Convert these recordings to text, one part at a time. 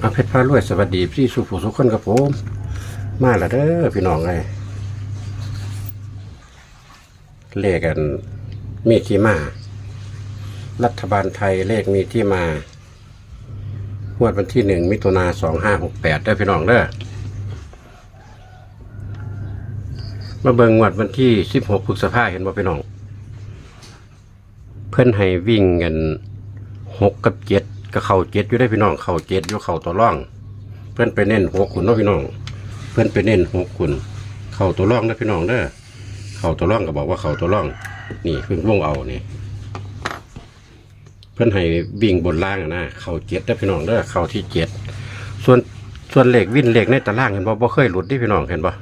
เอาเพชรพารวยสวัสดีพี่สุผู้สุขคนกับผม มาแล้วเด้อพี่น้องเลยเลขกัน มีที่มา รัฐบาลไทยเลขมีที่มางวดวันที่หนึ่งมิถุนาสองห้าหกแปดได้อพี่น้องเด้อมาเบิ่งงวดวันที่สิบหกพฤษภาเห็นบ่พี่น้อง เพื่อนให้วิ่งกันหกกับเจ็ด ก็เข่าเจ็ดอยู่ได้พี่น้องเข่าเจ็ดอยู่เข่าตัวร่อง เพื่อนไปเน้นหกขุนเนาะพี่น้อง เพื่อนไปเน้นหกขุนเข่าตัวร่องนะพี่น้องเด้อเข่าตัวร่องก็บอกว่าเข่าตัวร่อง นี่เพิ่งวงเอานี่เพื่อนให้วิ่งบนล่างนะเข่าเจ็ดได้พี่น้องเด้อเข่าที่เจ็ดส่วนส่วนเหล็กวิ่นเหล็กในตารางเห็นบ่บ่เคยหลุดที่พี่น้องเห็นบ่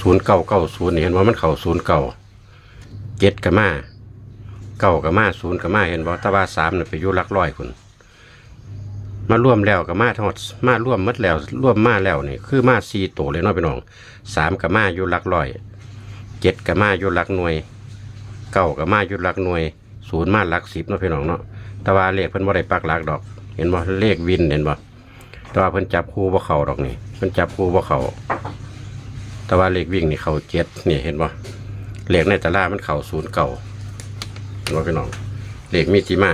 ศูนย์เก่าเก้าศูนย์เห็นว่ามันเข่าศูนย์เก่าเจ็ดกับมาเก้ากับมาศูนย์กับมาเห็นบ่ตาว่าสามน่ะไปยู่หลักร้อยคุณ มาร่วมแล้วกับมาทั้งหมดมาร่วมหมดแล้วร่วมมาแล้วนี่คือมาสี่ตัวเลยเนาะพี่น้องสามกับมาอยู่หลักร้อยเจ็ดกับมาอยู่หลักหน่วยเก้ากับมาอยู่หลักหน่วยศูนย์มาหลักสิบเนาะพี่น้องเนาะแต่ว่าเลขเพิ่นบ่ได้ปักหลักดอก เห็นบ่เลขวินเห็นบ่แต่ว่าเพิ่นจับคู่บ่เข้าดอกนี่เพิ่นจับคู่บ่เข้าแต่ว่าเลขวิ่งนี่เข้าเจ็ดนี่เห็นบ่เลขในตารางมันเข้าศูนย์เก่าเห็นบ่พี่น้องเลขมีที่มา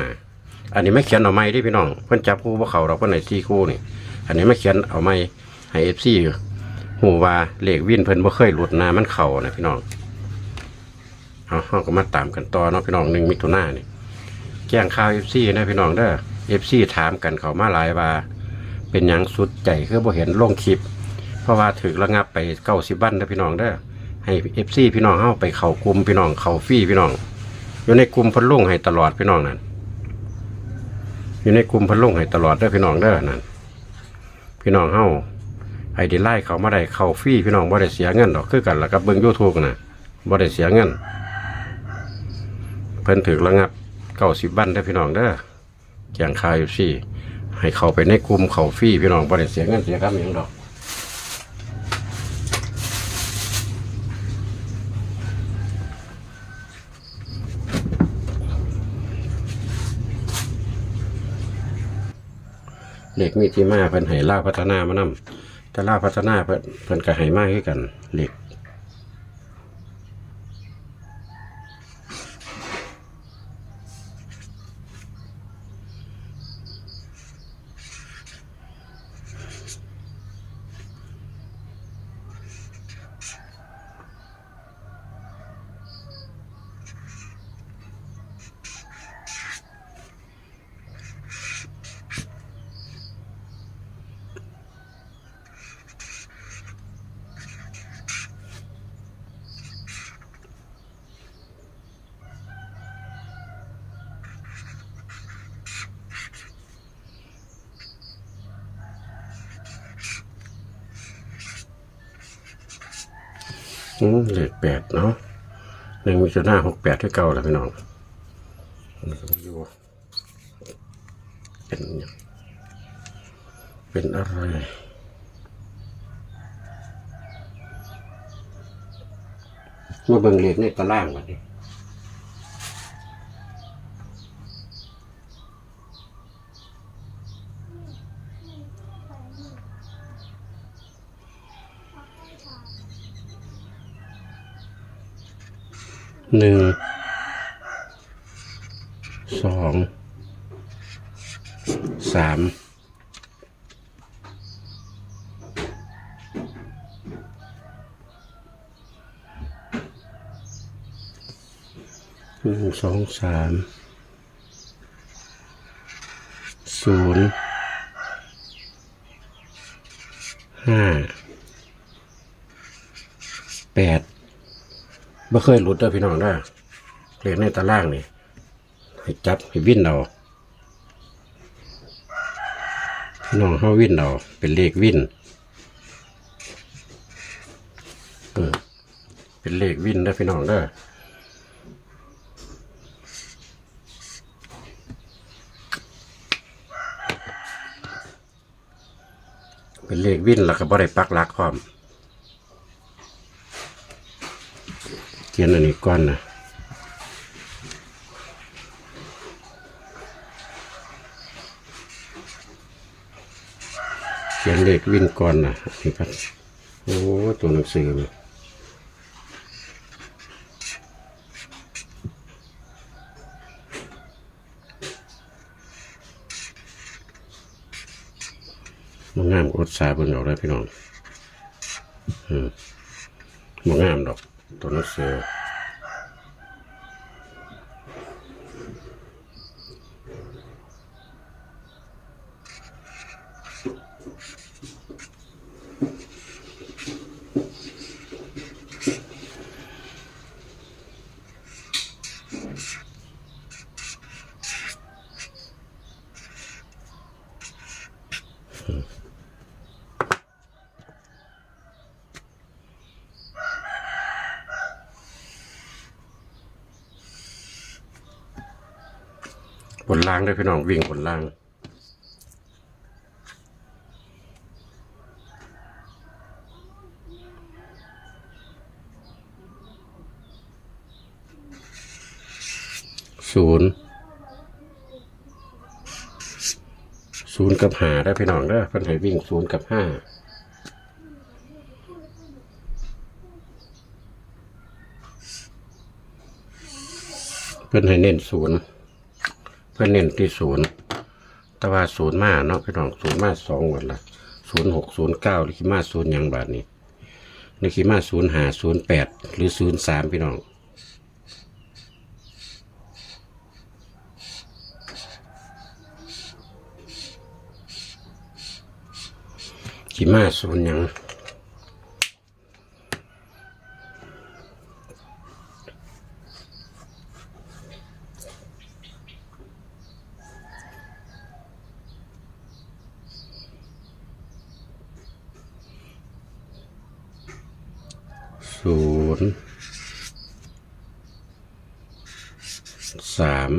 อันนี้ไม่เขียนเอาไม้ที่พี่น้องเพิ่นจับคู่บ่เขาดอกเพิ่นไหนที่คู่นี่ อันนี้ไม่เขียนเอาไม้ให้ FC ฮู้ว่าเลขวินเพิ่นบ่เคยหลุดนะมันเข้านะพี่น้องเอาเราก็มาตามกันต่อเนาะพี่น้องหนึ่งมิถุนายนนี่แจ้งข่าวเอฟซีนะพี่น้องเด้อเอฟซีถามกันเขามาหลายว่า เป็นหยังสุดใจคือบ่เห็นลงคลิป เพราะว่าถึกระงับไปเก้าสิบวันเด้อพี่น้องเด้อให้เอฟซีพี่น้องเฮาไปเข้ากลุ่มพี่น้องเข้าฟรีพี่น้อง อยู่ในกลุ่มเพันลงให้ตลอดพี่น้องนั่น อยู่ในกลุ่มเพันลงให้ตลอดเด้อพี่น้องเด้อนั่นพี่น้องเฮาไอ้ดีไล่เขามาได้เข้าฟรีพี่น้องบ่ได้เสียเงินดอกคือกันแล้วกับเบิ้งยูทูบนะบ่ได้เสียเงิน เพิ่นถือระงับเก้าสิบบันได้อพี่น้องเด้อแจงคายอยู่ซี่ให้เข้าไปในกลุ่มเขาฟรี่พี่น้องบ่ได้เสียเงินเสียครับอย่างดอก เหล็กมีที่มาเพิ่นให้ล่าวพัฒนามานำแต่ล่าวพัฒนาเพิ่นเพิ่นก็ให้มากคือกันเหล็ก เลขแปดเนาะหนึ่งมิถุนาหกแปดที่เก่าแล้วพี่น้องอยู่เป็นเป็นอะไรมาเบิ่งเลขในตารางวันนี้ หนึ่งสองสามหนึ่งสองสามศูนย์ห้าแปด บ่เคยหลุดเด้อพี่น้องเด้อเลขในตารางนี่ให้จับให้วิ่นเอาพี่น้องเฮาวิ่นเอาเป็นเลขวิ่นเออเป็นเลขวิ่นเด้พี่น้องเด้อเป็นเลขวิ่นแล้วก็บ่ได้ปักหลักพร้อม ขียนอันนี้ก่อนนะเขียนเลขวิ่งก่อนนะนี่ครับโอ้ตัวหนังสือเลยมันงามอดสาเบิ่งเอาเลยพี่น้องอืมมันงามดอก ตัวหนั บนล่างได้พี่น้องวิ่งบนล่างศูนย์ศูนย์กับห้าได้พี่น้องเด้อเพิ่นให้วิ่งศูนย์กับห้าเพิ่นให้เน้นศูนย์ พื่อนเน้นที่ศูนย์แต่ว่าศูนย์มาเนาะพี่น้องศูนย์มาสองวันละศูนย์หกศูนย์เก้าหรือขีมาศูนย์ยังบาทนี้หรือขีมาศูนย์หาศูนย์แปดหรือศูนย์สามพี่น้องขีมาศูนย์ยัง ศูนย์สาม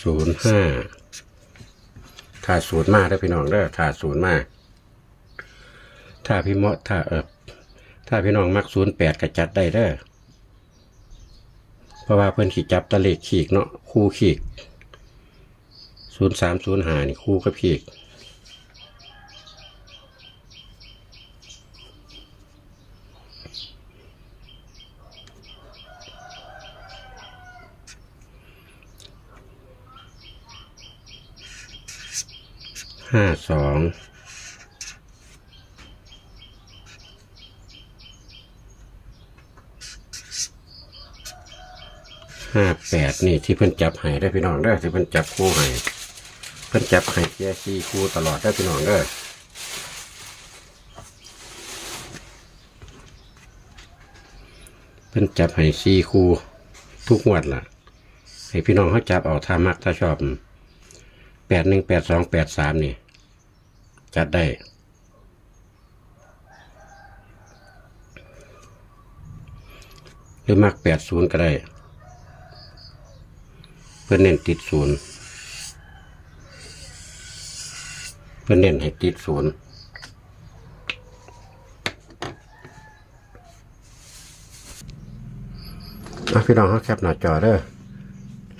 ศูนย์ห้าถ้าศูนย์มาได้พี่น้องเด้อถ้าศูนย์มาถ้าพี่เมาะถ้าเออถ้าพี่น้องมักศูนย์แปดก็จัดได้เด้อเพราะว่าเพื่อนขีดจับตะเลขขีกเนาะคู่ขีกศูนย์สามศูนย์ห้านี่คู่กับขีก ห้าสองห้าแปดนี่ที่เพิ่นจับให้ได้พี่น้องเด้อที่เพิ่นจับคู่ให้เพิ่นจับให้แค่สี่คู่ตลอดได้พี่น้องเด้อเพิ่นจับให้สี่คู่ทุกงวดล่ะ ให้พี่น้องเขาจับเอาถ้ามักถ้าชอบ แปดหนึ่งแปดสองแปดสามนี่ จัดได้ หรือมักแปดศูนย์ก็ได้ เพื่อเน้นติดศูนย์เพื่อเน้นให้ติดศูนย์อะพี่น้องเขาแคปหน้าจอเด้อ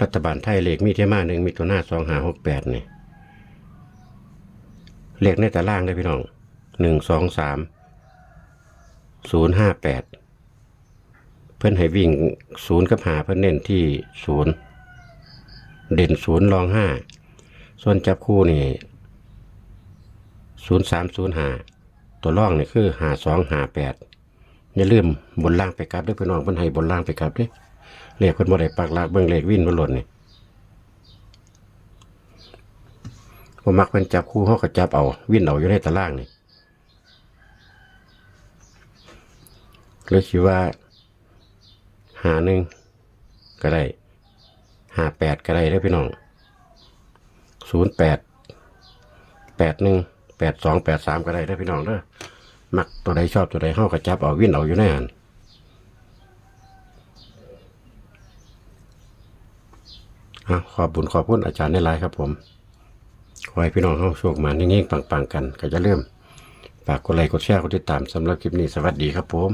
รัฐบาลไทยเลขมีเที่มาหนึ่งมีตัวหน้าสองหาหกแปดนี่เลขในตารางเลยพี่น้องหนึ่งสองสามศูนย์ห้าแปดเพื่อนให้วิ่งศูนย์กับหาเพื่อนเน้นที่ศูนย์เด่นศูนย์รองห้าส่วนจับคู่นี่ศูนย์สามศูนย์หาตัวร่องนี่คือหาสองหาแปดอย่าลืมบนล่างไปกลับด้วยพี่น้องเพื่อนให้บนล่างไปกลับด้วย เลขคนบ่ได้ปักลักเบิ่งเลขวินบ่หล่นนี่ผมมักเพิ่นจับคู่เฮาก็จับเอา วินเอาอยู่ในตารางนี่เลยคิดว่าหาหนึ่งก็ได้หาแปดก็ได้เด้พี่น้องศูนย์แปดแปดหนึ่งแปดสองแปดสามก็ได้เด้พี่น้องเด้อมักตัวใดชอบตัวใดเฮาก็จับเอาวิ่นเอาอยู่ในหัน อะ ขอบบุญขอบคุณอาจารย์ในไลน์ครับผมขอให้พี่น้องเข้าโชคมาเงี้ยงๆปังๆกัน ก็จะเริ่มฝากกดไลค์กดแชร์กดติดตามสำหรับคลิปนี้สวัสดีครับผม